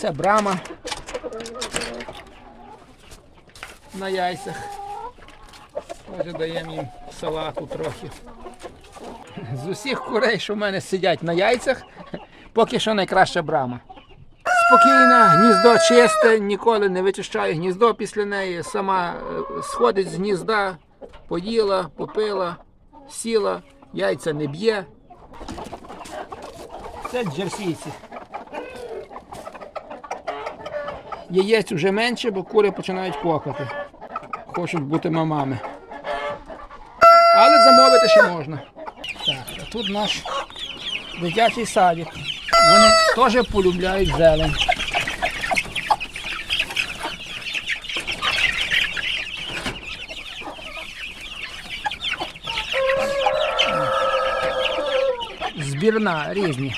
Це брама на яйцях. Теж даємо їм салату трохи. З усіх курей, що в мене сидять на яйцях, поки що найкраща брама. Спокійна, гніздо чисте, ніколи не вичищаю гніздо після неї. Сама е, сходить з гнізда, поїла, попила, сіла, яйця не б'є. Це джерсійці. Яєць вже менше, бо кури починають кокати. Хочуть бути мамами. Але замовити ще можна. Так, а тут наш дитячий садик. Вони теж полюбляють зелень. Збірна різні.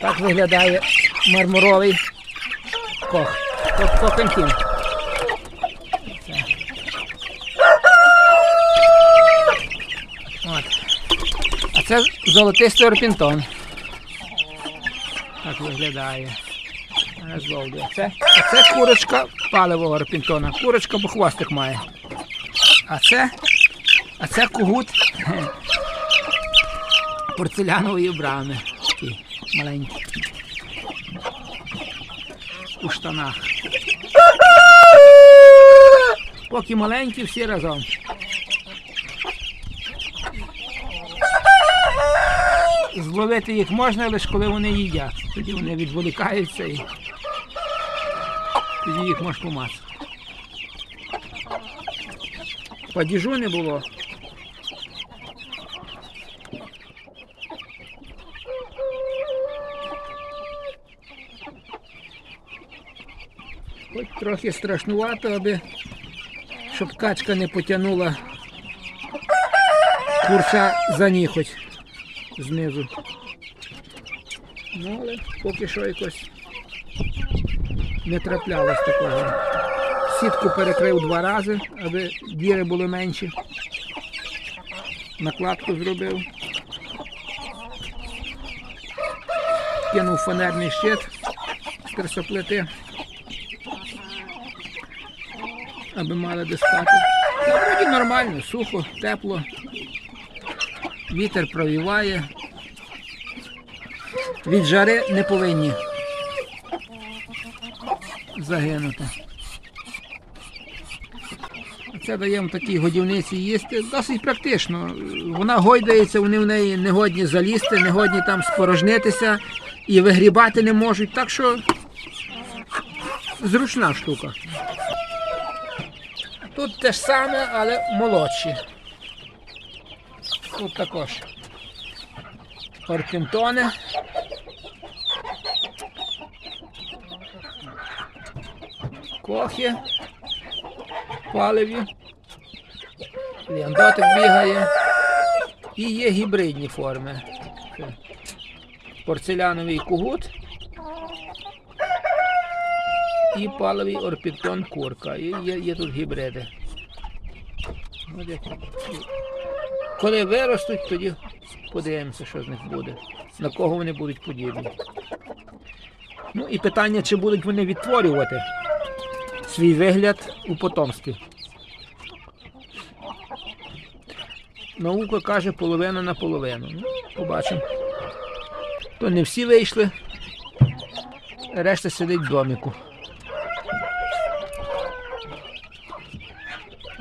Так виглядає мармуровий кох. Кох коханкін. От. А це золотистий орпінтон. Так виглядає. А. Це, а це курочка паливого орпінтона. Курочка, бо хвостик має. А це, а це кугут порцелянової брами. Такий маленький. У штанах. Поки маленькі, всі разом. Зловити їх можна лише коли вони їдять. Тоді вони відволікаються і тоді їх можеш помацати. Падіжу не було. Хоч трохи страшнувато, аби щоб качка не потягнула курча за ніхоть знизу. Ну, але поки що якось не траплялось такого. Сітку перекрив два рази, аби діри були менші. Накладку зробив. Кинув фанерний щит з трисоплити, аби мали де спати. Ну, вроді нормально, сухо, тепло. Вітер провіває. Від жари не повинні загинути. Це даємо такій годівниці їсти. Досить практично. Вона гойдається, вони в неї не годні залізти, не годні там спорожнитися і вигрібати не можуть. Так що зручна штука. Тут те ж саме, але молодші. Тут також орпінтони. Кохи. Паливі. Ліандотик бігає. І є гібридні форми. Порцеляновий кугут. І паливий орпітон курка. І є, є тут гібриди. Коли виростуть, тоді подивимося, що з них буде. На кого вони будуть подібні. Ну і питання, чи будуть вони відтворювати свій вигляд у потомстві. Наука каже половина на половину. Ну, побачимо. То не всі вийшли, решта сидить в доміку.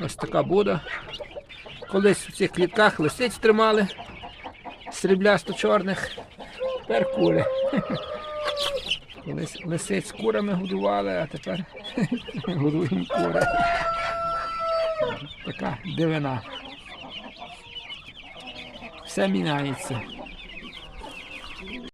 Ось така буда. Колись в цих клітках лисиць тримали сріблясто-чорних, тепер кури. Колись лисиць курами годували, а тепер годуємо кури. Така дивина. Все міняється.